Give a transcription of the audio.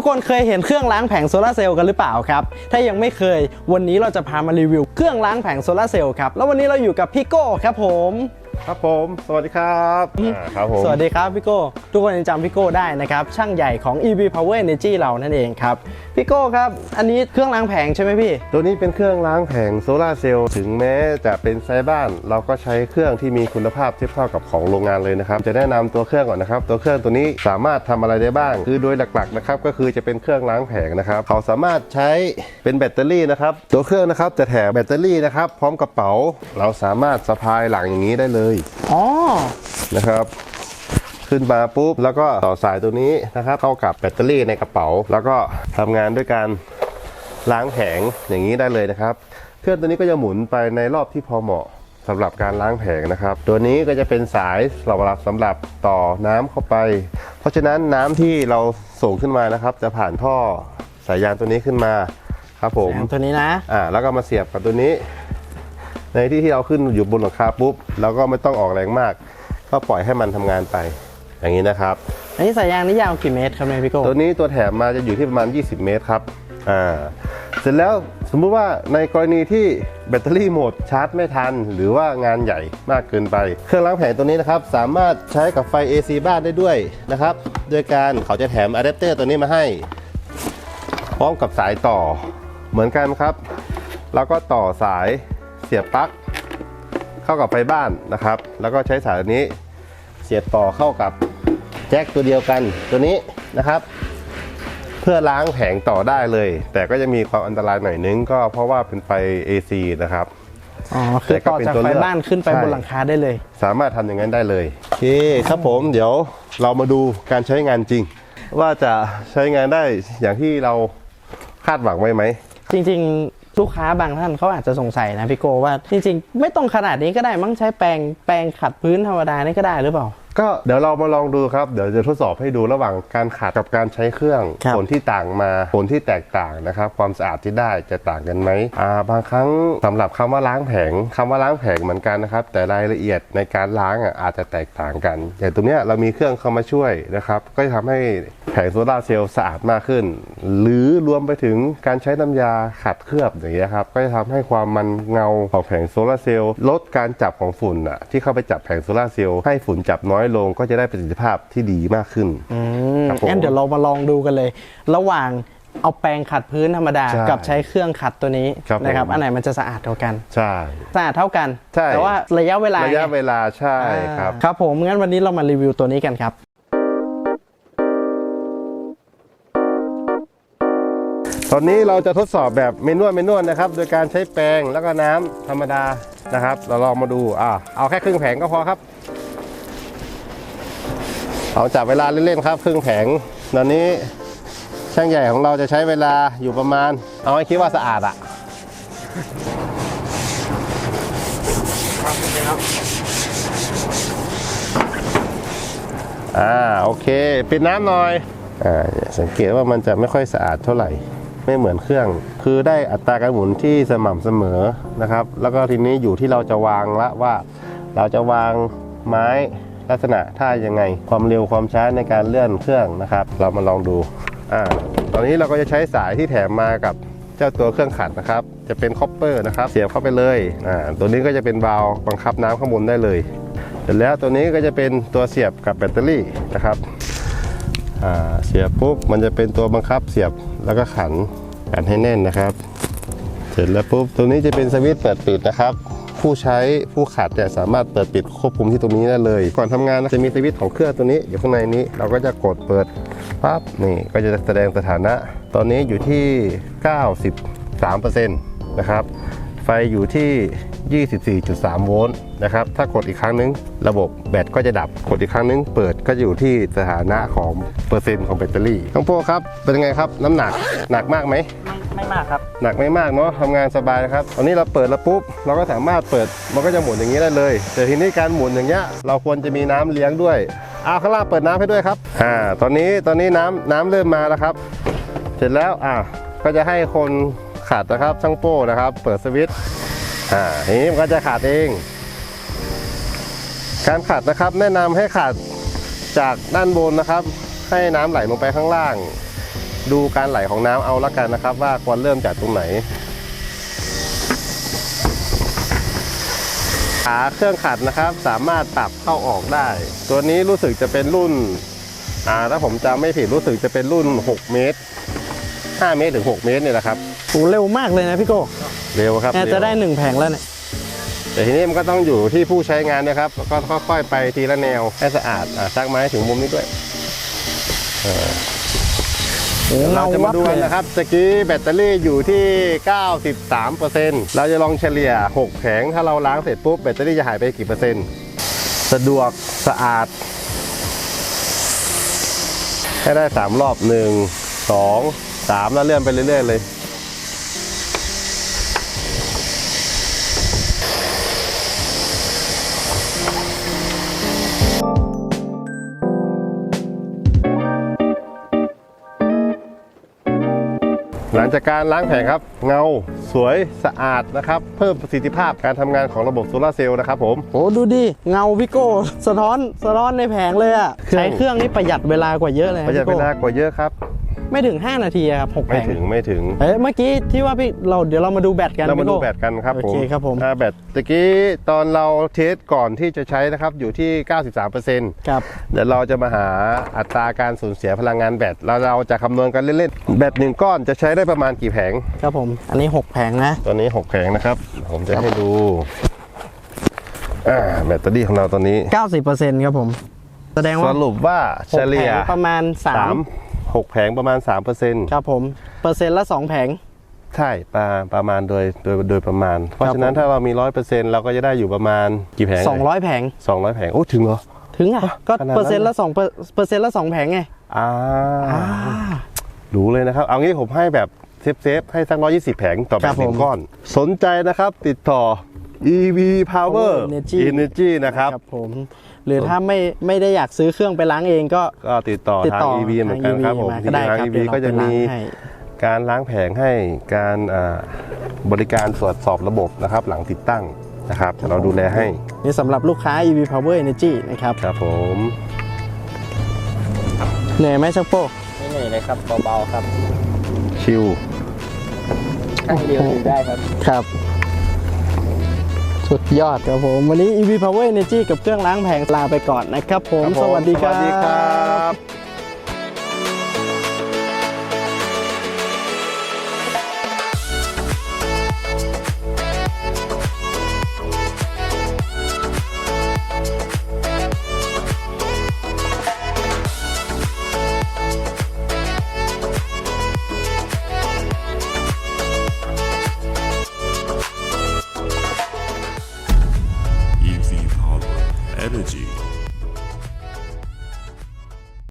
ทุกคนเคยเห็นเครื่องล้างแผงโซลาร์เซลล์กันหรือเปล่าครับ ถ้ายังไม่เคย วันนี้เราจะพามารีวิวเครื่องล้างแผงโซลาร์เซลล์ครับ แล้ววันนี้เราอยู่กับพี่โก้ครับผม ครับผม สวัสดีครับอ่าครับผม สวัสดีครับพี่โก้ทุกคนยังจำพี่โก้ได้นะครับช่างใหญ่ของ EV Power Energy เรานั่นเองครับพี่โก้ครับ อันนี้เครื่องล้างแผงใช่ไหมพี่ ตัวนี้เป็นเครื่องล้างแผงโซลาร์เซลล์ถึงแม้จะเป็นไซส์บ้าน เราก็ใช้เครื่องที่มีคุณภาพเทียบเท่ากับของโรงงานเลยนะครับ จะแนะนำตัวเครื่องก่อนนะครับ ตัวเครื่องตัวนี้สามารถทำอะไรได้บ้าง คือโดยหลักๆนะครับก็คือจะเป็นเครื่องล้างแผงนะครับเขาสามารถใช้เป็นแบตเตอรี่นะครับตัวเครื่องนะครับจะแถมแบตเตอรี่นะครับพร้อมกระเป๋า เราสามารถสะพายหลังอย่างนี้ได้เลยอ๋อนะครับ ขึ้นมาปุ๊บแล้วก็ต่อสายตัวนี้นะครับ เข้ากับแบตเตอรี่ในกระเป๋า แล้วก็ทำงานด้วยการล้างแผงอย่างนี้ได้เลยนะครับ เครื่องตัวนี้ก็จะหมุนไปในรอบที่พอเหมาะสำหรับการล้างแผงนะครับ ตัวนี้ก็จะเป็นสายสำหรับสำหรับต่อน้ำเข้าไป เพราะฉะนั้นน้ำที่เราส่งขึ้นมานะครับ จะผ่านท่อสายยางตัวนี้ขึ้นมาครับผมแผงตัวนี้นะอ่าแล้วก็มาเสียบกับตัวนี้ ในที่ที่เราขึ้นอยู่บนหลังคาปุ๊บเราก็ไม่ต้องออกแรงมาก ก็ปล่อยให้มันทำงานไป อย่างนี้นะครับ อันนี้สายยางนี่ยาวกี่เมตรครับเนี่ยพี่โก้ตัวนี้ตัวแถมมาจะอยู่ที่ประมาณ 20 เมตรครับอ่าเสร็จแล้วสมมุติว่าในกรณีที่แบตเตอรี่หมดชาร์จไม่ทัน หรือว่างานใหญ่มากเกินไป เครื่องล้างแผงตัวนี้นะครับ สามารถใช้กับไฟ AC บ้านได้ด้วยนะครับโดยการเขาจะแถมอะแดปเตอร์ตัวนี้มาให้ พร้อมกับสายต่อเหมือนกันครับ แล้วก็ต่อสาย เสียบปลั๊กเข้ากับไฟบ้านนะครับ แล้วก็ใช้สายอันนี้เสียบต่อเข้ากับแจ็คตัวเดียวกันตัวนี้นะครับ เพื่อล้างแผงต่อได้เลย แต่ก็จะมีความอันตรายหน่อยนึงก็เพราะว่าเป็นไฟ AC นะครับอ๋อคือต่อจากไฟบ้านขึ้นไปใช่บนหลังคาได้เลย สามารถทำอย่างนั้นได้เลยโอเคครับผมเดี๋ยวเรามาดูการใช้งานจริง ว่าจะใช้งานได้อย่างที่เราคาดหวังไว้ไหมจริง ๆ ลูกค้าบางท่านเขาอาจจะสงสัยนะพี่โกว่าจริงๆ ไม่ต้องขนาดนี้ก็ได้มั้งใช้แปรงแปรงขัดพื้นธรรมดานี่ก็ได้หรือเปล่าก็เดี๋ยวเรามาลองดูครับ เดี๋ยวจะทดสอบให้ดูระหว่างการขัดกับการใช้เครื่องครับ ผลที่ต่างมาผลที่แตกต่างนะครับ ความสะอาดที่ได้จะต่างกันไหมอ่าบางครั้งสำหรับคำว่าล้างแผงคำว่าล้างแผงเหมือนกันนะครับ แต่รายละเอียดในการล้างอะอาจจะแตกต่างกันอย่างตรงเนี้ยเรามีเครื่องเข้ามาช่วยนะครับ ก็จะทำให้แผงโซลาร์เซลล์สะอาดมากขึ้น หรือรวมไปถึงการใช้น้ำยาขัดเคลือบอย่างเงี้ยครับก็จะทำให้ความมันเงาของแผงโซลาร์เซลล์ลดการจับของฝุ่นอะที่เข้าไปจับแผงโซลาร์เซลล์ให้ฝุ่นจับน้อยลงก็จะได้ประสิทธิภาพที่ดีมากขึ้นอืมครับผม งั้นเดี๋ยวเรามาลองดูกันเลย ระหว่างเอาแปรงขัดพื้นธรรมดา ใช่กับใช้เครื่องขัดตัวนี้ครับนะครับผมอันไหนมันจะสะอาดเท่ากัน ใช่ สะอาดเท่ากัน ใช่ แต่ว่าระยะเวลาระยะไงเวลาใช่ครับอ่าครับผมงั้นวันนี้เรามารีวิวตัวนี้กันครับ ตอนนี้เราจะทดสอบแบบเมนวลเมนวลนะครับ โดยการใช้แปรงแล้วก็น้ำธรรมดานะครับ เราลองมาดูอ่าเอาแค่ครึ่งแผงก็พอครับ เอาจับเวลาเล่นๆครับ ครึ่งแผงตอนนี้ช่างใหญ่ของเราจะใช้เวลาอยู่ประมาณ เอาให้คิดว่าสะอาดอะอ่าโอเค ปิดน้ำหน่อยอ่าสังเกตว่ามันจะไม่ค่อยสะอาดเท่าไหร่ ไม่เหมือนเครื่อง คือได้อัตราการหมุนที่สม่ำเสมอนะครับ แล้วก็ทีนี้อยู่ที่เราจะวางละว่า เราจะวางไม้ ลักษณะท่ายังไง ความเร็วความช้าในการเลื่อนเครื่องนะครับ เรามาลองดูอ่าตอนนี้เราก็จะใช้สายที่แถมมากับเจ้าตัวเครื่องขัดนะครับ จะเป็นคอปเปอร์นะครับ เสียบเข้าไปเลยอ่าตัวนี้ก็จะเป็นวาล์วบังคับน้ำข้างบนได้เลยเสร็จแล้วตัวนี้ก็จะเป็นตัวเสียบกับแบตเตอรี่นะครับอ่าเสียบปุ๊บมันจะเป็นตัวบังคับเสียบแล้วก็ขันขันให้แน่นนะครับ เสร็จแล้วปุ๊บตัวนี้จะเป็นสวิตช์เปิดปิดนะครับ ผู้ใช้ผู้ขัดเนี่ยสามารถเปิดปิดควบคุมที่ตรงนี้ได้เลย ก่อนทำงานจะมีสวิตช์ของเครื่องตัวนี้อยู่ข้างในนี้ เราก็จะกดเปิดปั๊บนี่ก็จะแสดงสถานะ ตอนนี้อยู่ที่ 93%นะครับ ฟอยู่ที่ 24.3 โวลต์นะครับ ถ้ากดอีกครั้งนึง ระบบแบตก็จะดับ กดอีกครั้งนึง เปิดก็จะอยู่ที่สถานะของเปอร์เซ็นต์ของแบตเตอรี่น้องโป้ครับ เป็นยังไงครับ น้ำหนักหนักมากไหม ไม่มากครับ หนักไม่มากเนาะทำงานสบายนะครับ ตอนนี้เราเปิดแล้วปุ๊บ เราก็สามารถเปิด มันก็จะหมุนอย่างนี้ได้เลย แต่ทีนี้การหมุนอย่างเงี้ย เราควรจะมีน้ำเลี้ยงด้วย เอาข้างล่างเปิดน้ำให้ด้วยครับ อ่า ตอนนี้ ตอนนี้น้ำน้ำเริ่มมาแล้วครับ เสร็จแล้ว อ่าก็จะให้คน ขัดนะครับ ช่างโป้นะครับ เปิดสวิตช์อ่าทีนี้มันก็จะขาดเอง การขัดนะครับแนะนำให้ขัดจากด้านบนนะครับ ให้น้ำไหลลงไปข้างล่าง ดูการไหลของน้ำเอาละกันนะครับ ว่าควรเริ่มจากตรงไหนขาเครื่องขัดนะครับ สามารถปรับเข้าออกได้ ตัวนี้รู้สึกจะเป็นรุ่นอ่าถ้าผมจำไม่ผิดรู้สึกจะเป็นรุ่น 6 เมตร 5 เมตรถึง 6 เมตรเนี่ยนะครับ โอ้เร็วมากเลยนะพี่โก้เร็วครับแอร์เร็วจะได้หนึ่งแผงแล้วเนี่ย แต่ทีนี้มันก็ต้องอยู่ที่ผู้ใช้งานนะครับ ก็ค่อยๆไปทีละแนวให้สะอาดอ่าซักไม้ถึงมุมนี้ด้วย โอ้เราจะมาดูกันเงวับเลยนะครับตะกี้แบตเตอรี่อยู่ที่ 93%เราจะลองเฉลี่ย 6 แผง ถ้าเราล้างเสร็จปุ๊บแบตเตอรี่จะหายไปกี่เปอร์เซ็นต์ สะดวกสะอาด ให้ได้ 3 รอบ 1 2 3 แล้วเลื่อนไปเรื่อยๆเลย จากการล้างแผงครับ เงาสวยสะอาดนะครับ เพิ่มประสิทธิภาพการทำงานของระบบโซลาร์เซลล์นะครับผมโอ้ดูดิเงาพี่โก้สะท้อนสะท้อนในแผงเลยอะเครื่องใช้เครื่องนี่ประหยัดเวลากว่าเยอะเลยนประหยัดพี่เวโก้ลากว่าเยอะครับ ไม่ถึง 5 นาทีอะครับหกแผไม่งถึงไม่ถึง เอ้ยเมื่อกี้ที่ว่าพี่เราเดี๋ยวเรามาดูแบตกันเรามาพี่ดูโก้ แบตกันครับผมโอเคครับผม อ่าแบตตะกี้ตอนเราเทสก่อนที่จะใช้นะครับอยู่ที่ 93%ครับเดี๋ยวเราจะมาหาอัตราการสูญเสียพลังงานแบตแล้วเราจะคำนวณกันเล่นๆ แบตหนึ่งก้อนจะใช้ได้ประมาณกี่แผง ครับผม อันนี้ 6 แผงนะ ตอนนี้ 6 แผงนะครับ ผมจะให้ดูอ่าแบตเตอรี่ของเราตอนนี้ 90%ครับผม แสดงสว่ารุปว่าหกเฉลี่ยแผงประมาณสา มหกแผงประมาณ 3%ครับผมเปอร์เซ็นต์ละ 2 แผง ใช่ประประมาณโดยโดยโดยประมาณ เพราะฉะนั้นผมถ้าเรามีร้อยเปอร์เซ็นต์เราก็จะได้อยู่ประมาณกี่แผง200 แผงสองร้อยแผง โอ้ถึงเหรอ ถึงอะ ก็ขนาดนั้นเปอร์เซ็นต์ละ2เปอร์เปอร์เซ็นต์ละ 2 แผงไงอ่าอ่ารู้เลยนะครับ เอางี้ผมให้แบบเซฟเซฟๆให้สักร้อยยี่สิบแผงต่อแบครับบหนึ่ผงมก้อน สนใจนะครับติดต่อ EV Power Energy Energy นะครับครับผม หรือถ้าไม่ไม่ได้อยากซื้อเครื่องไปล้างเองก็ ก็ติดต่อติดทาง ต่อ EV เหมือนกันครับผมทาง EV มาก็ได้ทาง ครับ EV เดี๋ยวเราก็จะไปล้างมีให้ การล้างแผงให้การอ่าบริการตรวจสอบระบบนะครับหลังติดตั้งนะครับเราดูแลให้นี่สำหรับลูกค้า EV Power Energy นะครับครับผมเหนื่อยไหมชักโป้ไม่เหนื่อยเลยครับเบาๆครับชิล ข้างเดียวอยู่ได้ครับ ครับ สุดยอดครับผม วันนี้ EV Power Energy กับเครื่องล้างแผงลาไปก่อนนะครับผมครับผมสวัสดีครับ